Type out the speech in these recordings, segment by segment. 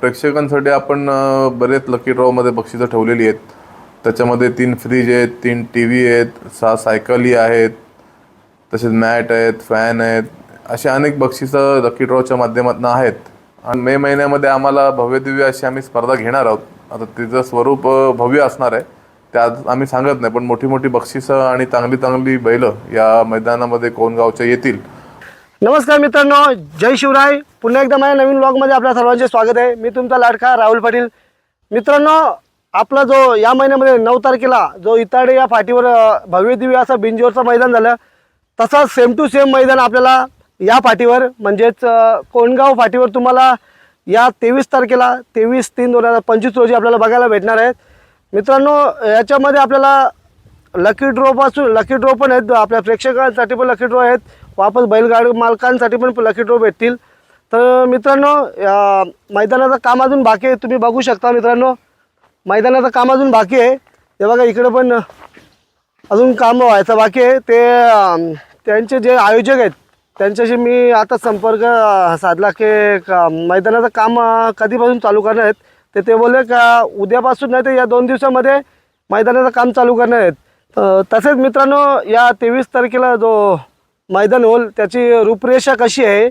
प्रेक्षकांसाठी आपण बरेच लकी ड्रॉमध्ये बक्षिसं ठेवलेली आहेत. त्याच्यामध्ये तीन फ्रीज आहेत तीन टी व्ही आहेत सहा सायकली e आहेत तसेच मॅट आहेत फॅन आहेत अशी अनेक बक्षिसं लकी ड्रॉच्या माध्यमातून आहेत. आणि मे महिन्यामध्ये आम्हाला भव्यदिव्य अशी आम्ही स्पर्धा घेणार आहोत. आता तिचं स्वरूप भव्य असणार आहे. त्यात आम्ही सांगत नाही पण मोठी मोठी बक्षिसं आणि चांगली चांगली बैलं या मैदानामध्ये कोणगावच्या येतील. नमस्कार मित्रांनो जय शिवराय. पुन्हा एकदा माझ्या नवीन ब्लॉगमध्ये आपल्या सर्वांचे स्वागत आहे. मी तुमचा लाडका राहुल पाटील. मित्रांनो आपला जो या महिन्यामध्ये नऊ तारखेला जो इताडे या फाटीवर भव्य दिव्य असं बिंजोरचं मैदान झालं तसाच सेम टू सेम मैदान आपल्याला या फाटीवर म्हणजेच कोंडगाव फाटीवर तुम्हाला या तेवीस तारखेला तेवीस तीन दोन हजार पंचवीस रोजी आपल्याला बघायला भेटणार आहेत. मित्रांनो याच्यामध्ये आपल्याला लकी ड्रॉ पासून लकी ड्रॉ पण आहेत. आपल्या प्रेक्षकांसाठी पण लकी ड्रॉ आहेत. वापस बैलगाडी मालकांसाठी पण लकी ड्रॉ भेटतील. तर मित्रांनो या मैदानाचं काम अजून बाकी आहे. तुम्ही बघू शकता मित्रांनो. मैदानाचं काम अजून बाकी आहे. हे बघा इकडं पण अजून काम व्हायचं बाकी आहे. ते त्यांचे जे आयोजक आहेत त्यांच्याशी मी आता संपर्क साधला की का मैदानाचं काम कधीपासून चालू करणार आहेत. ते ते बोलले का उद्यापासून नाही तर या दोन दिवसामध्ये मैदानाचं काम चालू करणार आहेत. तसेच मित्रांनो या तेवीस तारखेला जो मैदान होईल त्याची रूपरेषा कशी आहे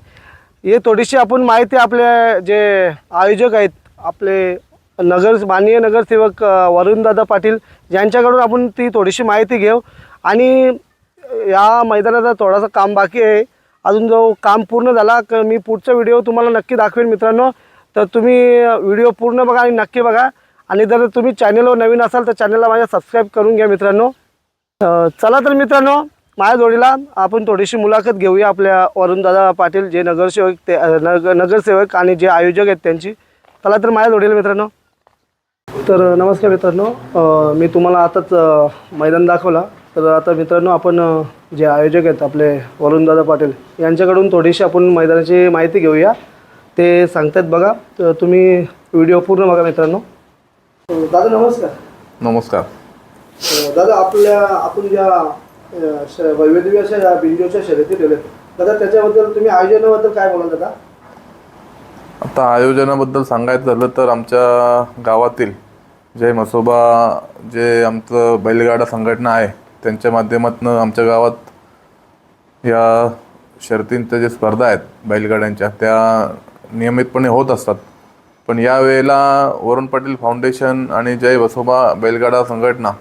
हे थोडीशी आपण माहिती आपल्या जे आयोजक आहेत आपले नगर माननीय नगरसेवक वरुणदादा पाटील यांच्याकडून आपण ती थोडीशी माहिती घेऊ. आणि या मैदानाचं थोडासा काम बाकी आहे. अजून जो काम पूर्ण झाला क मी पुढचा व्हिडिओ तुम्हाला नक्की दाखवेन मित्रांनो. तर तुम्ही व्हिडिओ पूर्ण बघा आणि नक्की बघा. आणि जर तुम्ही चॅनलवर नवीन असाल तर चॅनलला माझ्या सबस्क्राईब करून घ्या मित्रांनो. चला तर मित्रांनो माझ्या जोडीला आपण थोडीशी मुलाखत घेऊया आपल्या वरुणदादा पाटील जे नगरसेवक ते नग नगर नगरसेवक आणि जे आयोजक आहेत त्यांची. चला तर माझ्या जोडीला मित्रांनो. तर नमस्कार मित्रांनो. मी तुम्हाला आताच मैदान दाखवला. तर आता मित्रांनो आपण जे आयोजक आहेत आपले वरुणदादा पाटील यांच्याकडून थोडीशी आपण मैदानाची माहिती घेऊया. ते सांगतात बघा. तर तुम्ही व्हिडिओ पूर्ण बघा मित्रांनो. दादा नमस्कार. नमस्कार. दादा आपल्या आपण ज्या अ, अशा या बिंदूच्या शर्यती ठेवल्या दादा त्याच्याबद्दल तुम्ही आयोजनाबद्दल काय बोलाल दादा? आता आयोजनाबद्दल सांगायचं झालं तर आमच्या गावातील जय मसोबा जे आमचं बैलगाडा संघटना आहे त्यांच्या माध्यमातून आमच्या गावात या शर्तींच्या जे स्पर्धा आहेत बैलगाड्यांच्या त्या नियमितपणे होत असतात. पण यावेळेला वरुण पाटील फाउंडेशन आणि जय वसोबा बैलगाडा संघटना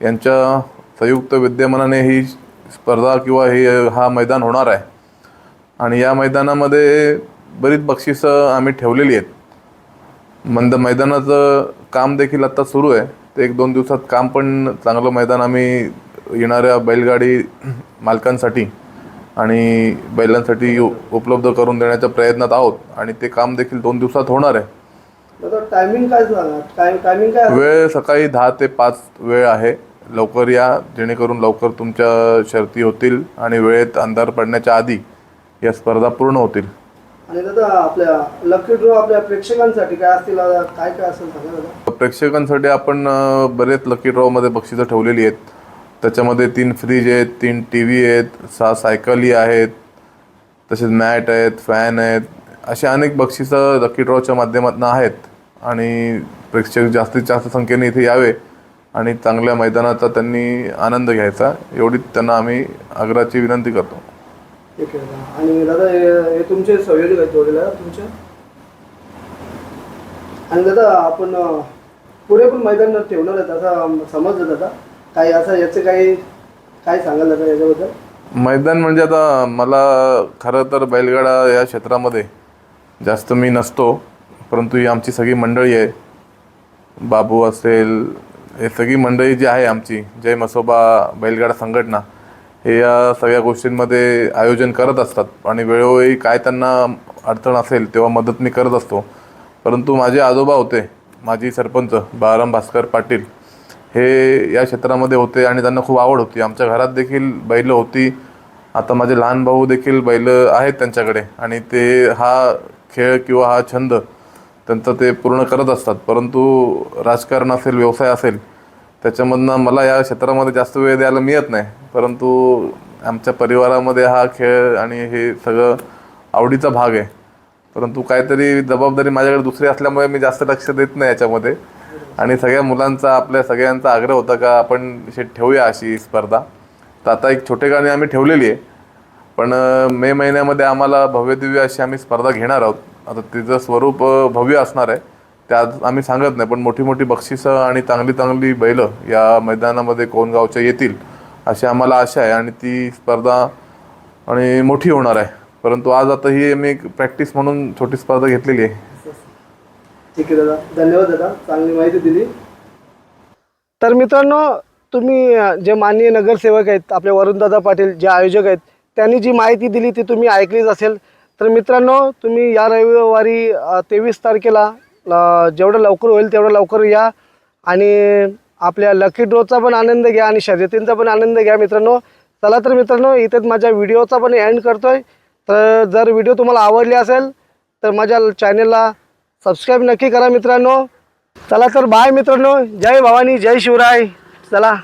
यांच्या संयुक्त विद्यमानाने ही स्पर्धा किंवा ही हा मैदान होणार आहे. आणि या मैदानामध्ये बरीच बक्षिसं आम्ही ठेवलेली आहेत. मंद मैदानाचं काम देखील आता सुरू आहे. ते एक दोन दिवसात काम पण चांगलं मैदान आम्ही येणाऱ्या बैलगाडी मालकांसाठी आणि बैलांसाठी उपलब्ध करून देण्याच्या प्रयत्नात आहोत. आणि ते काम देखील दोन दिवसात होणार आहे. टायमिंग काय टायमिंग काय आहे? वेळ सकाळी दहा ते पाच वेळ आहे. लवकर या जेणेकरून लवकर तुमच्या शर्ती होतील आणि वेळेत अंधार पडण्याच्या आधी या स्पर्धा पूर्ण होतील. आणि दादा आपल्या लकी ड्रॉ आपल्या प्रेक्षकांसाठी काय असतील? काय काय असेल दादा? प्रेक्षकांसाठी आपण बरेच लकी ड्रॉमध्ये बक्षिसं ठेवलेली आहेत. त्याच्यामध्ये तीन फ्रीज आहेत तीन टी व्ही आहेत सहा सायकली आहेत तसेच मॅट आहेत फॅन आहेत अशी अनेक बक्षिसं लकी ड्रॉच्या माध्यमातून आहेत. आणि प्रेक्षक जास्तीत जास्त संख्येने इथे यावे. आणि चांगल्या मैदानाचा त्यांनी आनंद घ्यायचा. एवढी त्यांना आम्ही आग्रहाची विनंती करतो. ठीक आहे. दादा आणि दादा हे हे तुमचे संयोजक आहेत जोडीला तुमचे? आणि दादा आपण अं, पुढे पण मैदान ठेवणार आहेत असं समजलं दादा. काही असं याचं काही काय सांगाल दादा याच्याबद्दल? मैदान म्हणजे आता मला खरं तर बैलगाडा या क्षेत्रामध्ये जास्त मी नसतो परंतु ही आमची सगळी मंडळी आहे. बाबू असेल हे सगळी मंडळी जी आहे आमची जय मसोबा बैलगाडा संघटना हे या सगळ्या गोष्टींमध्ये आयोजन करत असतात. आणि वेळोवेळी काय त्यांना अडचण असेल तेव्हा मदत मी करत असतो. परंतु माझे आजोबा होते माजी सरपंच बाळाराम भास्कर पाटील हे या क्षेत्रामध्ये होते आणि त्यांना खूप आवड होती. आमच्या घरात देखील बैलं होती. आता माझे लहान भाऊ देखील बैलं आहेत त्यांच्याकडे. आणि ते हा खेळ किंवा हा छंद त्यांचं ते पूर्ण करत असतात. परंतु राजकारण असेल व्यवसाय असेल त्याच्यामधनं मला या क्षेत्रामध्ये जास्त वेळ द्यायला मिळत नाही. परंतु आमच्या परिवारामध्ये हा खेळ आणि हे सगळं आवडीचा भाग आहे. परंतु काहीतरी जबाबदारी माझ्याकडे दुसरी असल्यामुळे मी जास्त लक्ष देत नाही याच्यामध्ये. आणि सगळ्या मुलांचा आपल्या सगळ्यांचा आग्रह होता का आपण शे ठेवूया अशी स्पर्धा. तर आता एक छोटे गाणी आम्ही ठेवलेली आहे. पण मे महिन्यामध्ये आम्हाला भव्यदिव्य अशी आम्ही स्पर्धा घेणार आहोत. आता तिचं स्वरूप भव्य असणार आहे. ते आज आम्ही सांगत नाही पण मोठी मोठी बक्षिसं आणि चांगली चांगली बैलं या मैदानामध्ये कोणगावच्या येतील अशी आम्हाला आशा आहे. आणि ती स्पर्धा आणि मोठी होणार आहे. परंतु आज आता ही मी एक प्रॅक्टिस म्हणून छोटी स्पर्धा घेतलेली आहे. ठीक आहे दादा. धन्यवाद दादा. चांगली माहिती दिली. तर मित्रांनो तुम्ही जे माननीय नगरसेवक आहेत आपले वरुणदादा पाटील जे आयोजक आहेत त्यांनी जी माहिती दिली ती तुम्ही ऐकलीच असेल. तर मित्रांनो तुम्ही या रविवारी तेवीस तारखेला जेवढं लवकर होईल तेवढं लवकर या आणि आपल्या लकी ड्रोचा पण आनंद घ्या आणि शर्यतींचा पण आनंद घ्या मित्रांनो. चला तर मित्रांनो इथेच माझ्या व्हिडिओचा पण एंड आहे तर जर व्हिडिओ तुम्हाला आवडले असेल तर माझ्या चॅनलला सबस्क्राईब नक्की करा मित्रांनो. चला तर बाय मित्रांनो. जय भवानी जय शिवराय. चला.